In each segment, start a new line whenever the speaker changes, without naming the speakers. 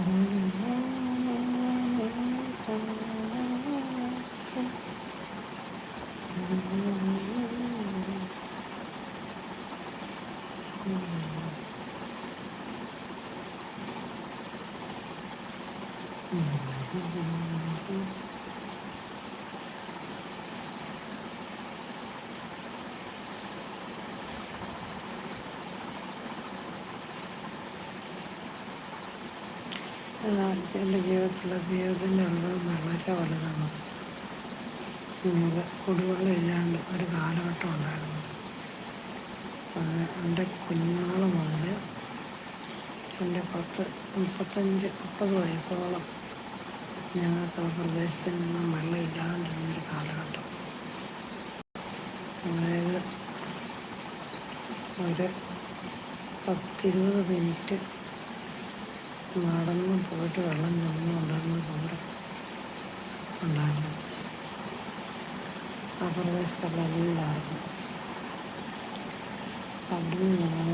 Mm-hmm. എന്റെ ജീവിതത്തിലുള്ള ദൈവത്തിന്റെ അനുഭവം വളരെ വലുതാണ്. കുടിവെള്ളം ഇല്ലാണ്ട് ഒരു കാലഘട്ടം ഉണ്ടായിരുന്നു. എന്റെ കുഞ്ഞുനാൾ മുതൽ എന്റെ പത്ത് മുപ്പത്തഞ്ച് മുപ്പത് വയസ്സോളം ഞങ്ങൾക്ക് ആ പ്രദേശത്ത് നിന്നും വെള്ളം ഇല്ലാണ്ടിരുന്നൊരു കാലഘട്ടം. അതായത് ഒരു പത്തിരുപത് മിനിറ്റ് നടന്ന് പോയിട്ട് വെള്ളം ചെന്ന് കൊണ്ടുവരുന്ന ദൂരം ഉണ്ടായിരുന്നു. ആ പ്രദേശത്തുള്ള എല്ലാവർക്കും അവിടുന്ന് ഞങ്ങൾ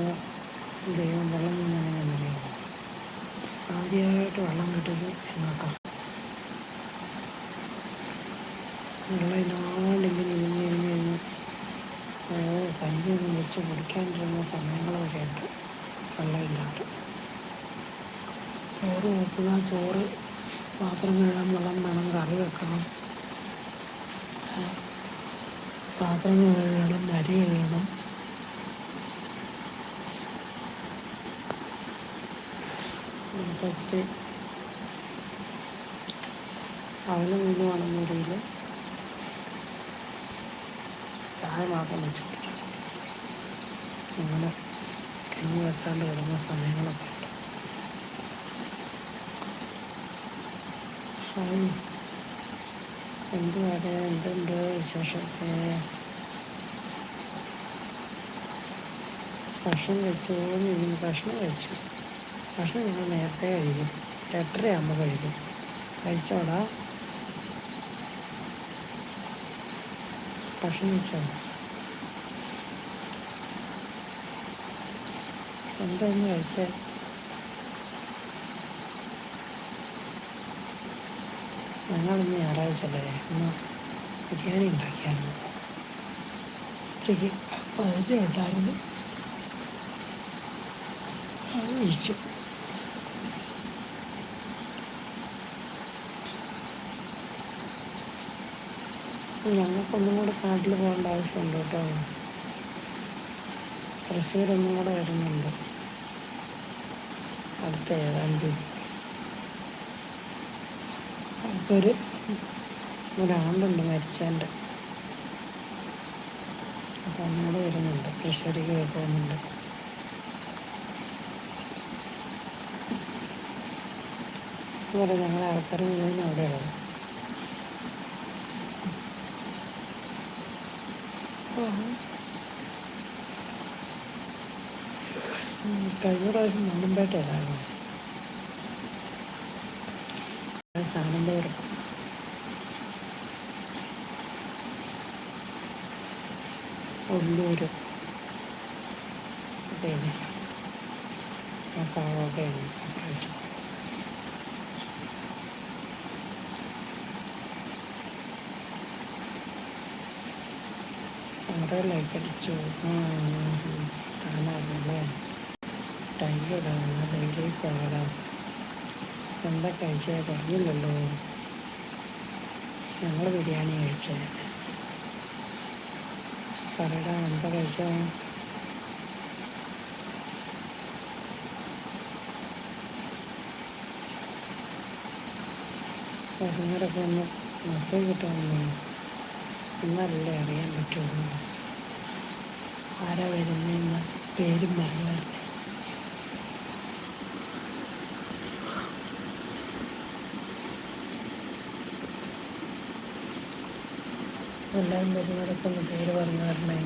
ദൈവം വെള്ളം നിന്നെങ്ങനെയെന്നറിയാമോ ആദ്യമായിട്ട് വെള്ളം കിട്ടിയത് എന്നൊക്കെ. വെള്ളം ചോറ് ചോറ് പാത്രം കഴുകാൻ വെള്ളം വേണം കറി വെക്കണം. പാത്രം കഴുകണം അരി കഴുകണം. ഫസ്റ്റ് അവലും വീടുവാണെന്ന് അറിയില്ല ചായ മാത്രം വെച്ച് കുടിച്ചാൽ അങ്ങനെ കഞ്ഞി വെക്കാണ്ട് വരുന്ന സമയങ്ങളൊക്കെ ഉണ്ട് ഹായ് എന്തുവാടെ? എന്തുണ്ട് വിശേഷമൊക്കെ? ഭക്ഷണം കഴിച്ചു? ഇങ്ങനെ ഭക്ഷണം കഴിച്ചു. ഭക്ഷണം ഞങ്ങൾ നേരത്തെ കഴിക്കും. എട്ടരയാകുമ്പോൾ കഴിക്കും. കഴിച്ചോടാ? ഭക്ഷണം കഴിച്ചോ? എന്താ ഇന്ന് കഴിച്ചേ? ഞങ്ങളിന്ന് ഞായറാഴ്ച അല്ലേ? ഇന്ന് ബിരിയാണി ഉണ്ടാക്കിയായിരുന്നു. ഉച്ചയ്ക്ക് പതിനഞ്ച് ഉണ്ടായിരുന്നു. അത് കഴിച്ചു. ഞങ്ങൾക്കൊന്നും കൂടെ കാട്ടിൽ പോകേണ്ട ആവശ്യമുണ്ട് കേട്ടോ. തൃശ്ശൂരൊന്നും കൂടെ വരുന്നുണ്ട്. അടുത്ത ഏഴാം തീയതി. ഒരു ഒരാണ്ടുണ്ട് മരിച്ചാണ്ട് അപ്പോൾ അങ്ങോട്ട് വരുന്നുണ്ട്. തൃശ്ശൂരിക്ക് പോകുന്നുണ്ട്. അതുപോലെ ഞങ്ങളെ ആൾക്കാർ മുഴുവൻ അവിടെയുള്ളത് കഴിഞ്ഞ പ്രാവശ്യം മണ്ണമ്പേട്ടയിലായിരുന്നു സാനന്തപുരം ഉള്ളൂരും. പിന്നെ അപ്പോൾ അവിടെ പ്രാവശ്യം ലൈറ്റ് അടിച്ചു. ആ താനായിരുന്നല്ലേ ടൈലറാ ലേഡീസ് ആടാ എന്താ കഴിച്ചേ പറഞ്ഞില്ലല്ലോ ഞങ്ങൾ ബിരിയാണി കഴിച്ചേ. പറയടാ എന്താ കഴിച്ചേ? വരുന്നവരൊക്കെ ഒന്ന് മെസ്സേജ് കിട്ടുമെന്നേ എന്നല്ലേ അറിയാൻ പറ്റുള്ളൂ. ആരാ വരുന്നതെന്ന് പേരും പറഞ്ഞല്ലേ എല്ലാം പെരുമാറൊക്കെ ഒന്ന് പേര് പറഞ്ഞു തരണേ.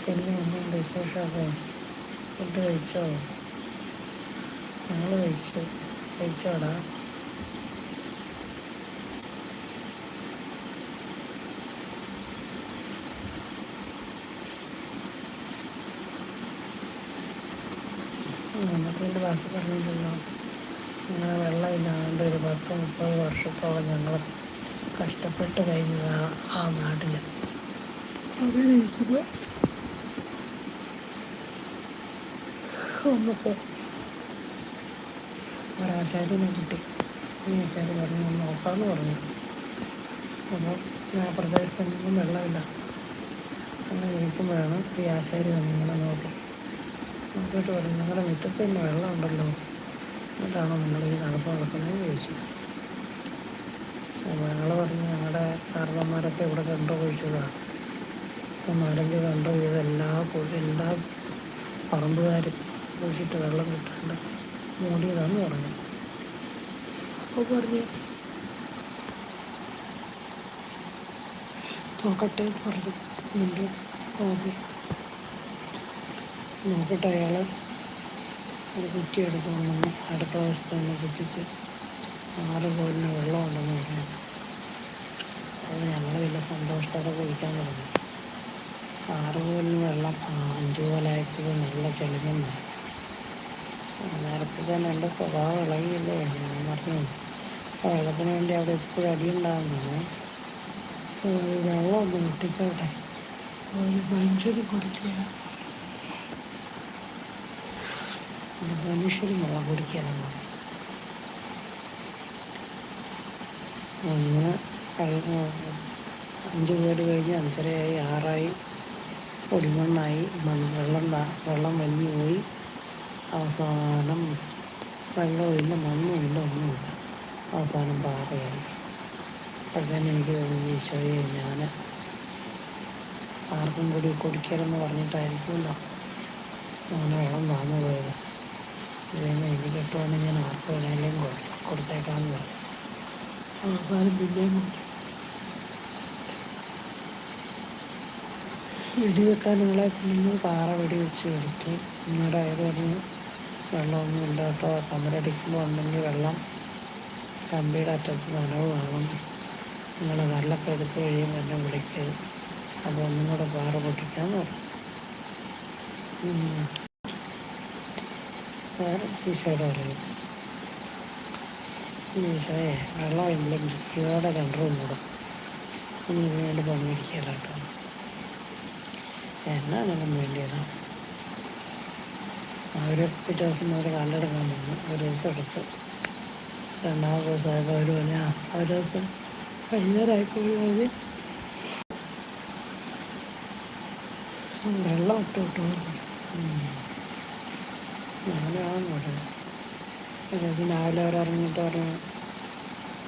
പിന്നെ എന്തുണ്ട് വിശേഷമൊക്കെ? ഫുഡ് കഴിച്ചോ? ഞങ്ങൾ കഴിച്ചു. കഴിച്ചോടാ. നമുക്ക് വേണ്ടി ബാക്കി പറഞ്ഞില്ലല്ലോ. അങ്ങനെ വെള്ളമില്ലാണ്ട് ഒരു പത്ത് മുപ്പത് വർഷത്തോളം ഞങ്ങൾ കഷ്ടപ്പെട്ട് കഴിഞ്ഞതാണ് ആ നാട്ടിൽ അങ്ങനെ ഒരാശാരിനെ കിട്ടി. ഈ ആശാരി പറഞ്ഞു നോക്കാമെന്ന് പറഞ്ഞു. അപ്പോൾ ആ പ്രദേശത്തൊന്നും വെള്ളമില്ല അങ്ങനെ ഇരിക്കുമ്പോഴാണ് ഈ ആശാരി വന്ന് ഇങ്ങനെ നോക്കി. നോക്കിയിട്ട് പറഞ്ഞു നിങ്ങളുടെ മുറ്റത്ത് തന്നെ വെള്ളം ഉണ്ടല്ലോ. എന്നിട്ടാണോ നമ്മൾ ഈ നടപ്പ് നടക്കുന്നതെന്ന് ചോദിച്ചു അപ്പോൾ ഞങ്ങൾ പറഞ്ഞു ഞങ്ങളുടെ കാരണന്മാരൊക്കെ ഇവിടെ കണ്ടോ കുഴിച്ചതാണ് അപ്പം നാലഞ്ച് കണ്ടു ചെയ്ത് എല്ലാ എല്ലാ പറമ്പുകാരും കുഴിച്ചിട്ട് വെള്ളം കിട്ടാണ്ട് മൂടിയതാണെന്ന് പറഞ്ഞു. അപ്പോൾ പറഞ്ഞു നോക്കട്ടെ പറഞ്ഞു. നോക്കട്ടെ അയാൾ ഒരു കുറ്റി എടുത്തുകൊണ്ടെന്ന് അടുത്ത വശത്ത് തന്നെ കുത്തിച്ച് ആറ് കോലിന് വെള്ളമുണ്ടെന്ന് പറഞ്ഞു അത് ഞങ്ങൾ വലിയ സന്തോഷത്തോടെ കുടിക്കാൻ തുടങ്ങി. ആറ് കോലിന് വെള്ളം അഞ്ച് കോലായപ്പോൾ നല്ല ചെളിഞ്ഞുമായി നേരത്തെ തന്നെ എന്റെ സ്വഭാവം ഇളകിയില്ലേ? ഞാൻ പറഞ്ഞു "ആ വെള്ളത്തിന് വേണ്ടി അവിടെ എപ്പോഴും അടിയുണ്ടാകുന്നതാണ് വെള്ളം ഒന്ന് കിട്ടിക്കോട്ടെ ഒരു മനുഷ്യന് കുടിക്കുക ഒരു മനുഷ്യന് വെള്ളം കുടിക്കണം ഒന്ന് അഞ്ച് പേര് കഴിഞ്ഞ് അഞ്ചരയായി ആറായി പൊടിമണ്ണായി മണ്ണ് വെള്ളം വെള്ളം വലിഞ്ഞു പോയി. അവസാനം വെള്ളമില്ല മണ്ണുമില്ല ഒന്നുമില്ല അവസാനം പാറയായി. അപ്പോഴത്തേനും എനിക്ക് തോന്നി ഈശോയെ ഞാൻ ആർക്കും കൂടി കുടിക്കലെന്ന് പറഞ്ഞിട്ടായിരിക്കുമല്ലോ അങ്ങനെ വെള്ളം താന്നു പോയത്. ഇതേമേ ഇനി കിട്ടുവാണെങ്കിൽ ഞാൻ ആർക്ക് വേണേലും കൊടു- കൊടുത്തേക്കാമെന്ന് പറഞ്ഞു. അവസാനം പിന്നെയും വെടിവെക്കാൻ നിങ്ങളെ കുഞ്ഞു പാറ വെടിവെച്ച് കളിക്കും നിങ്ങളുടെ അയാൾ പറഞ്ഞ് വെള്ളമൊന്നും ഇല്ല കേട്ടോ. കമരടിക്കുമ്പോൾ ഉണ്ടെങ്കിൽ വെള്ളം. കമ്പിയുടെ അറ്റത്ത് നനവ് വേണം. നിങ്ങൾ കല്ലൊക്കെ എടുത്ത് കഴിയുമ്പോൾ എന്നെ വിളിക്കുക അപ്പോൾ ഒന്നും കൂടെ പാറ പൊട്ടിക്കാമെന്ന് പറഞ്ഞു. വേറെ ഈശോയുടെ പറയും ഈശോയെ വെള്ളമില്ലെങ്കിൽ വൃത്തിയോടെ കണ്ടറും കൂടും ഇനി ഇതിനു വേണ്ടി പണിയിരിക്കില്ല കേട്ടോ എന്നാണെങ്കിലും വേണ്ടിയതാണ് അവർ പിറ്റേ ദിവസം അവർ കല്ലെടുക്കാൻ വന്നു. ഒരു ദിവസം എടുത്ത്. രണ്ടാമത്തെ ദിവസമായപ്പോൾ അവർ പറഞ്ഞു ആ ഒരു ദിവസം വൈകുന്നേരമായിപ്പോയി പറഞ്ഞ്. വെള്ളം ഇട്ട് വിട്ടു ഒരു ദിവസം രാവിലെ അവർ ഇറങ്ങിയിട്ട് പറഞ്ഞു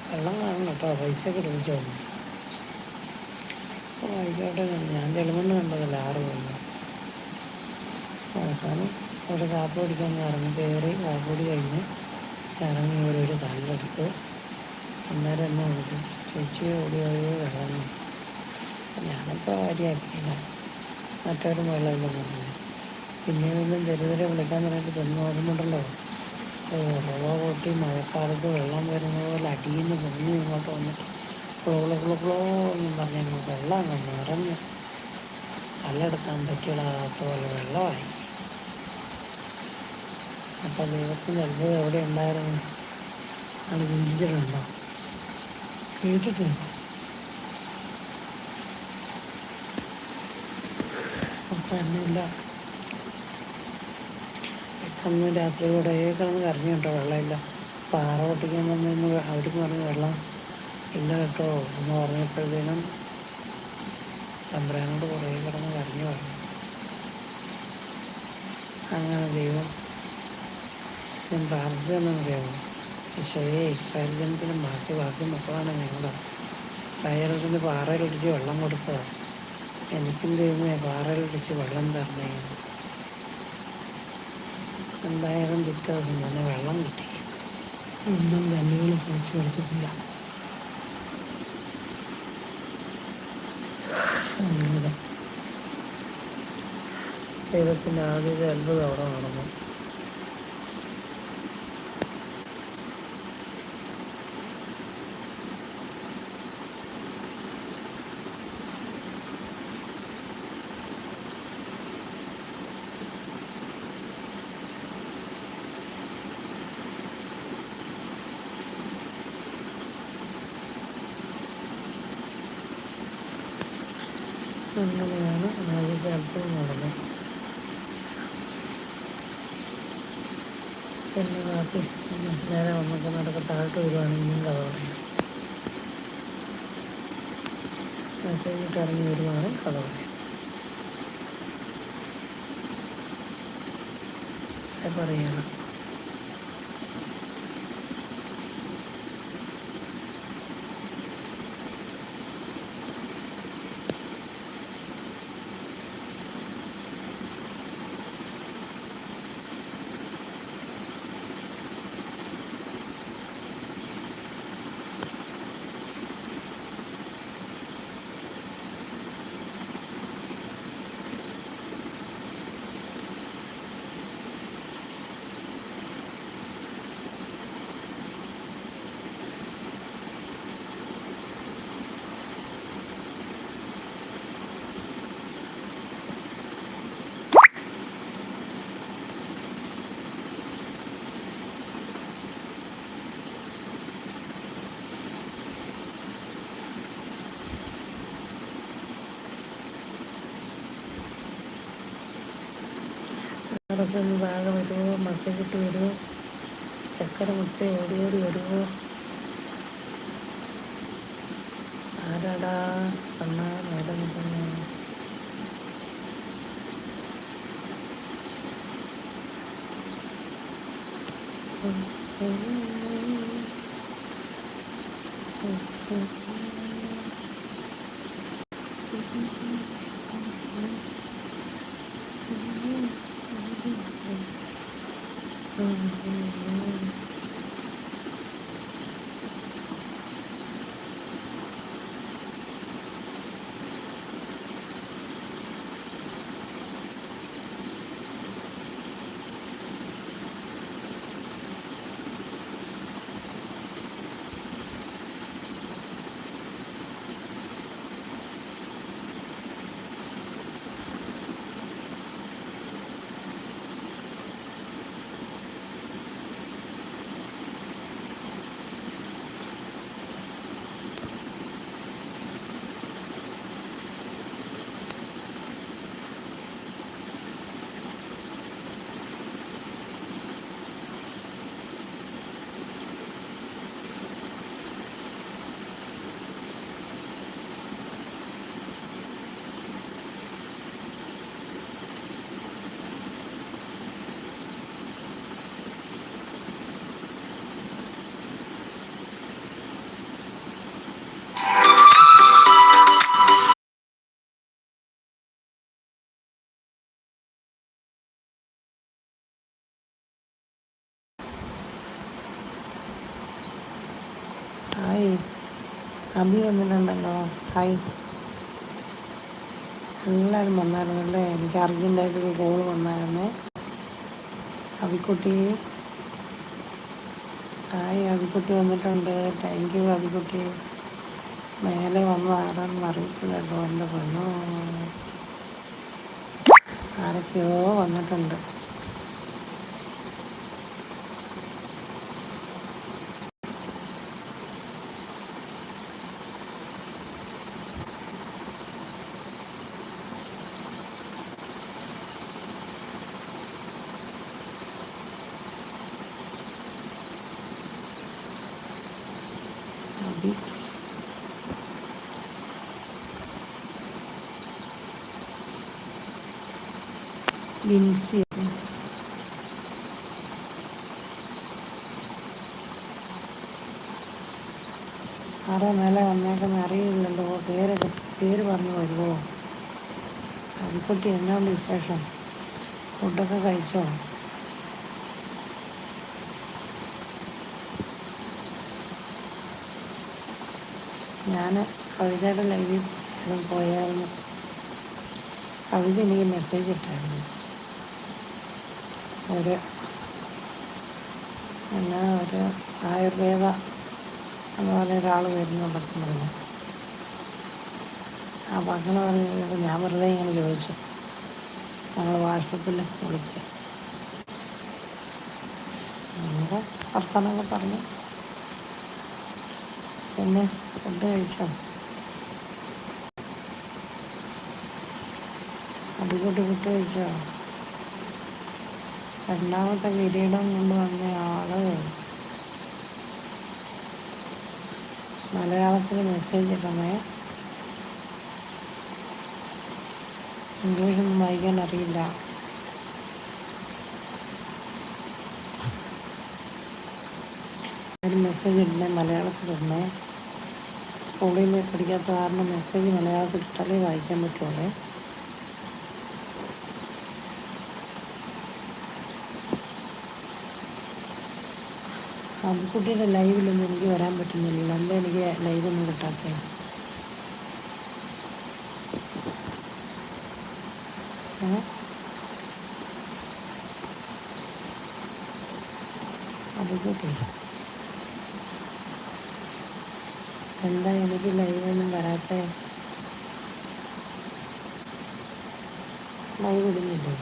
വെള്ളം കാണും കേട്ടോ പൈസ ഒക്കെ ലഭിച്ചു വന്നു അപ്പോൾ ആയിക്കോട്ടെ ഞാൻ തെളിമണ്ണ് കണ്ടതല്ല ആറ് പോയില്ല അവസാനം ഒരു കാപ്പി പിടിക്കാൻ ഇറങ്ങി കയറി കാപ്പി കുടി കഴിഞ്ഞ് ഇറങ്ങി ഇവിടെ ഒരു കല്ലെടുത്ത് അന്നേരം എന്നെ വിളിച്ചു ചേച്ചി ഓടിയോ വെള്ളം ഞാനത്ര കാര്യമാക്കിയില്ല മറ്റവരും വെള്ളമില്ലെന്ന് പറഞ്ഞു പിന്നെ ദരിദ്ര വിളിക്കാൻ പറഞ്ഞിട്ട് ചെന്ന് ഓർമ്മയുണ്ടല്ലോ ഉറവ പൊട്ടി മഴക്കാലത്ത് വെള്ളം വരുന്നത് പോലെ അടിയിൽ നിന്ന് പൊങ്ങി ഇങ്ങോട്ട് വന്നിട്ട് ക്ലോ ക്ലോ എന്നും പറഞ്ഞ് ഞങ്ങൾ വെള്ളം അങ്ങ് നിറഞ്ഞു കല്ലെടുക്കാൻ പറ്റിയിടാത്ത പോലെ വെള്ളമായി. അപ്പം ദൈവത്തിന്റെ അത്ഭുതം എവിടെ ഉണ്ടായിരുന്നു? അത് ചിന്തിച്ചിട്ടുണ്ടോ? കേട്ടിട്ടുണ്ടോ അപ്പം തന്നെയില്ല അന്ന് രാത്രി കൂടെ കിടന്ന് കരഞ്ഞു കേട്ടോ വെള്ളമില്ല. പാറ പൊട്ടിക്കാൻ വന്നു അവർക്ക് പറഞ്ഞു വെള്ളം ഇല്ല കേട്ടോ എന്ന് പറഞ്ഞപ്പോഴത്തേനും തമ്പുരാനോട് കുറേ കിടന്ന് കരഞ്ഞു പറഞ്ഞു. അങ്ങനെ ദൈവം ഞാൻ പ്രാർത്ഥിച്ചെന്നറിയാമോ ഈശോയെ ഇസ്രായേൽ ജനത്തിനും ബാക്കി ബാക്കി മക്കളാണ് ഞങ്ങളുടെ ഇസ്രായേലത്തിന് പാറയിലൊടിച്ച് വെള്ളം കൊടുക്കുക. എനിക്കും ദൈവമേ പാറയിലൊടിച്ച് വെള്ളം തരണേ. എന്തായാലും പിറ്റേ ദിവസം തന്നെ വെള്ളം കിട്ടി. ഒന്നും കല്ലുകൾ സഹിച്ചു കൊടുത്തിട്ടില്ല. ദൈവത്തിന്റെ ആദ്യത്തെ അത്ഭുതം അവിടെ നടന്നു. അങ്ങനെയാണ് ആദ്യത്തെ നടന്നത്. പിന്നെ ബാക്കി നേരെ വന്നപ്പോൾ നടക്ക താഴ്ത്തു വരുവാണെങ്കിൽ ഇനിയും കഥ പറയാം. മെസ്സേജ് ഇട്ട് ഇറങ്ങി വരുവാണെങ്കിൽ കഥ പറയാം. പറയണം. അതൊക്കെ നിന്ന് താഴെ വരുമോ മസക്കിട്ട് വരുമോ ചക്കര മുത്ത ഓടി ഓടി വരുമോ ആരാടാ? കണ്ണാ മേലെ നിൽക്കുന്നേ അബി വന്നിട്ടുണ്ടല്ലോ. ഹായ് എല്ലാവരും വന്നായിരുന്നു അല്ലേ എനിക്ക് അർജന്റായിട്ടൊരു കോൾ വന്നായിരുന്നേ. അബിക്കുട്ടി ഹായ് അബിക്കുട്ടി വന്നിട്ടുണ്ട്. താങ്ക് യു അബിക്കുട്ടി മേലെ വന്ന് ആരാണെന്ന് അറിയത്തില്ല കേട്ടോ എന്റെ പെണ്ണോ ആരൊക്കെയോ വന്നിട്ടുണ്ട്. ബിൻസി ആരോ മേലെ വന്നേക്കുന്ന അറിയില്ലല്ലോ. പേര് പേര് പറഞ്ഞു വരുമോ അതിക്കുട്ടി എന്നോണ്ട് വിശേഷം? ഫുഡൊക്കെ കഴിച്ചോ? ഞാൻ കവിതയുടെ ലൈവിൽ പോയായിരുന്നു. കവിത എനിക്ക് മെസ്സേജ് ഇട്ടായിരുന്നു. ഒരു എന്നാ ഒരു ആയുർവേദ അതുപോലെ ഒരാൾ വരുന്നുണ്ടെന്ന് പറഞ്ഞു ആ അങ്ങനെ പറഞ്ഞു ഞാൻ വെറുതെ ഇങ്ങനെ ചോദിച്ചു. ഞങ്ങൾ വാട്സപ്പിൽ വിളിച്ച്. അങ്ങനെ വർത്തമാനമൊക്കെ പറഞ്ഞു. പിന്നെ ഫുഡ് കഴിച്ചോ? അതുകൂട്ടി ഫുഡ് വെച്ചോ രണ്ടാമത്തെ കിരീടം കൊണ്ട് വന്ന ആൾ മലയാളത്തിൽ മെസ്സേജ് ഇടണേ ഇംഗ്ലീഷൊന്നും വായിക്കാൻ അറിയില്ല. ഒരു മെസ്സേജ് ഇടണേ മലയാളത്തിൽ ഇടണേ സ്കൂളിൽ പഠിക്കാത്ത കാരണം മെസ്സേജ് മലയാളത്തിൽ ഇട്ടാലേ വായിക്കാൻ പറ്റുള്ളൂ. അബുക്കുട്ടിയുടെ ലൈവിലൊന്നും എനിക്ക് വരാൻ പറ്റുന്നില്ല എന്താ എനിക്ക് ലൈവൊന്നും കിട്ടാത്ത? അബുക്കുട്ടി എന്താ എനിക്ക് ലൈവൊന്നും വരാത്ത ലൈവ് ഇടുന്നില്ലേ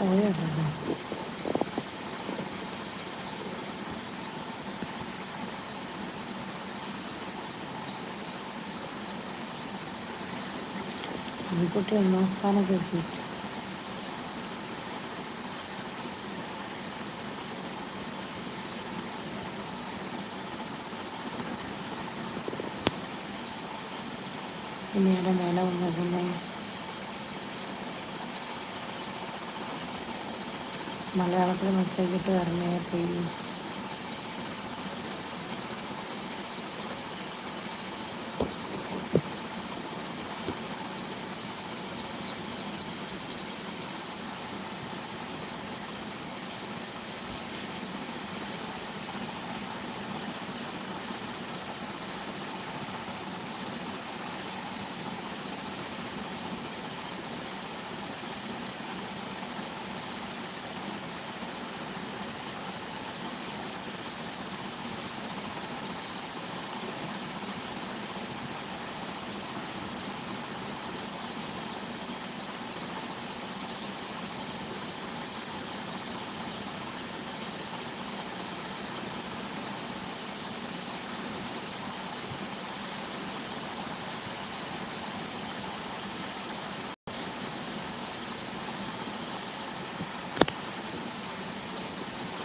പോയോ പെൺകുട്ടി ഒന്നാം സ്ഥാനത്ത് എത്തി ഇനി ആരുടെ മേലെ വന്നിരുന്നേ മലയാളത്തിൽ മെസ്സേജ് ഇട്ട് തരണേ പ്ലീസ്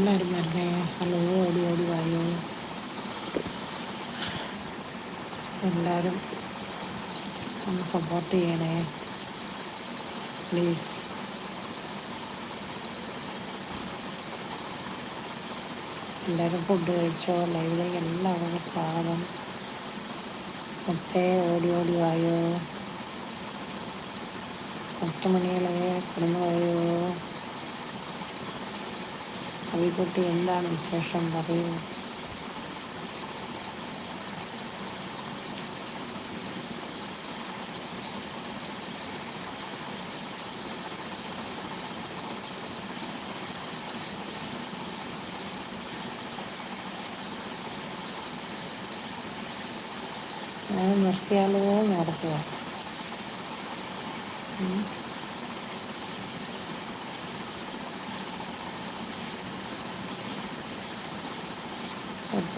എല്ലാവരും വരണേ ഹലോ ഓടി ഓടി വായോ. എല്ലാവരും ഒന്ന് സപ്പോർട്ട് ചെയ്യണേ. പ്ലീസ് എല്ലാവരും ഫുഡ് കഴിച്ചോ? ലൈവിലേക്ക് എല്ലാവർക്കും സ്വാഗതം. മുത്തേ ഓടി ഓടി വായോ. പത്ത് മണികളെ കിടന്നു പോയോ അവിക്കുട്ടി എന്താണ് വിശേഷം? പറയൂ. ഞാൻ നിർത്തിയാലോ നടക്കുക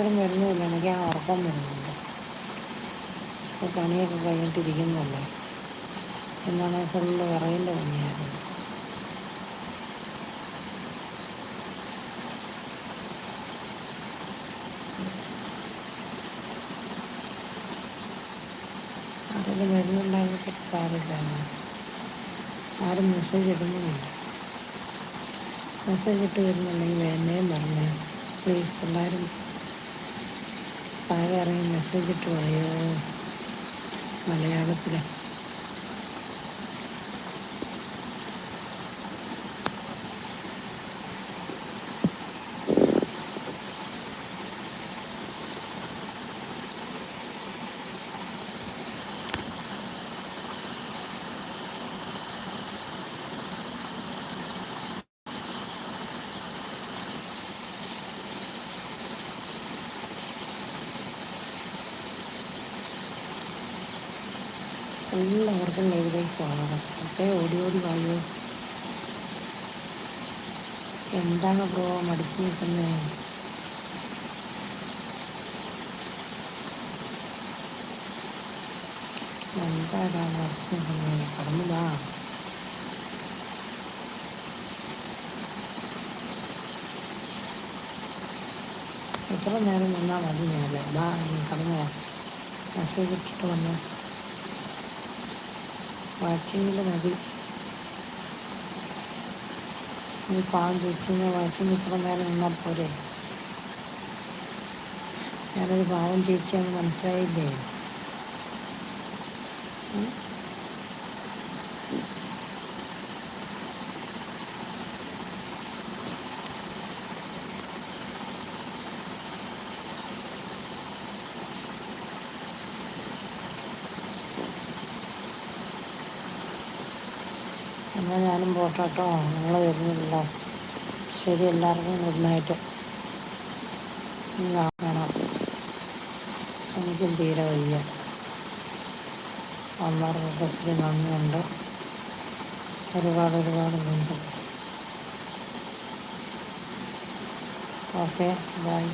ഒരുത്തരം വരുന്നുമില്ല. എനിക്ക് ആ ഉറക്കം വരുന്നുണ്ട്. ഇപ്പോൾ പണിയൊക്കെ കഴിഞ്ഞിട്ടിരിക്കുന്നല്ലേ? എന്നാണ് ഫുള്ള് വിറയിന്റെ പണിയായിരുന്നു. അതിൽ വരുന്നുണ്ടായിട്ട് കാര്യമില്ല ആരും മെസ്സേജ് ഇടുന്നുമില്ല. മെസ്സേജ് ഇട്ട് വരുന്നുണ്ടെങ്കിൽ എന്നെയും പറഞ്ഞേ. പ്ലീസ് എല്ലാവരും താഴെ ഇറങ്ങി മെസ്സേജ് ഇട്ട് പറയോ? മലയാളത്തിൽ എല്ലാവർക്കും ലൈവിലേക്ക് സ്വാഗതം ഒക്കെ ഓടി ഓടി വായോ എന്താണ് ബ്രോ മടിച്ചു നിൽക്കുന്നത് എന്താടാ മടിച്ചു നിൽക്കുന്നത് കടന്നില്ല എത്ര നേരം വന്നാൽ മതി നേരെ നീ കടന്നു വാ. മെസ്സേജ് ഇട്ടിട്ട് വന്ന്. വാച്ചിങ്ങിൽ മതി നീ പാവം ചേച്ചിനെ വായിച്ച് ഇത്ര നേരം നിന്നാൽ പോരെ? ഞാനൊരു പാവം ചേച്ചിയാന്ന് മനസ്സിലായില്ലേ? എന്നാൽ ഞാനും പോട്ടെ കേട്ടോ നിങ്ങൾ വരുന്നില്ലല്ലോ. ശരി എല്ലാവർക്കും ഗുഡ് നൈറ്റ്. കാണാം. എനിക്കും തീരെ വയ്യ. വന്നവർക്കൊക്കെ ഒത്തിരി നന്ദിയുണ്ട്. ഒരുപാട് ഒരുപാട് നന്ദി. Okay bye.